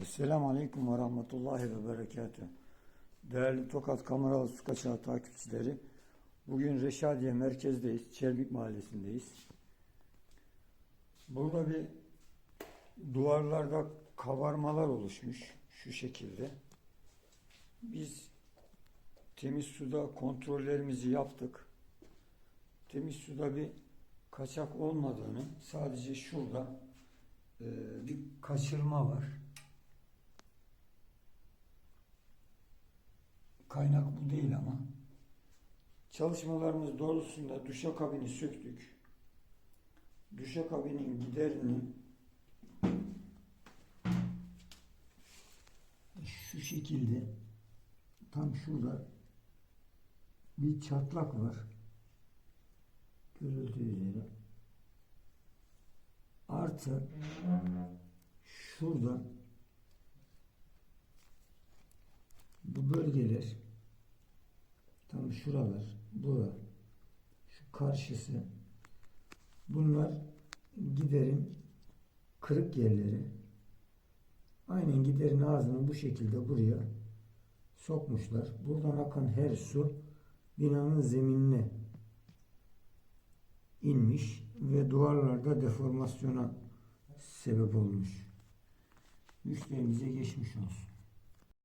Esselamu Aleyküm ve Rahmetullahi ve Berekatuhu. Değerli Tokat Kameralı Su Kaçağı takipçileri, bugün Reşadiye merkezdeyiz, Çelmik Mahallesi'ndeyiz. Burada bir duvarlarda kabarmalar oluşmuş şu şekilde. Biz temiz suda kontrollerimizi yaptık. Temiz suda bir kaçak olmadığını, sadece şurada e, bir kaçırma var. Kaynak bu değil ama. Çalışmalarımız doğrultusunda duşakabini söktük. Duşakabinin giderini şu şekilde tam şurada bir çatlak var. Görüldüğü üzere. Artı şurada bu bölgeler tam şuralar bura şu karşısı bunlar giderin kırık yerleri aynen giderin ağzını bu şekilde buraya sokmuşlar. Buradan akan her su binanın zeminine inmiş ve duvarlarda deformasyona sebep olmuş. Müşterimize geçmiş olsun.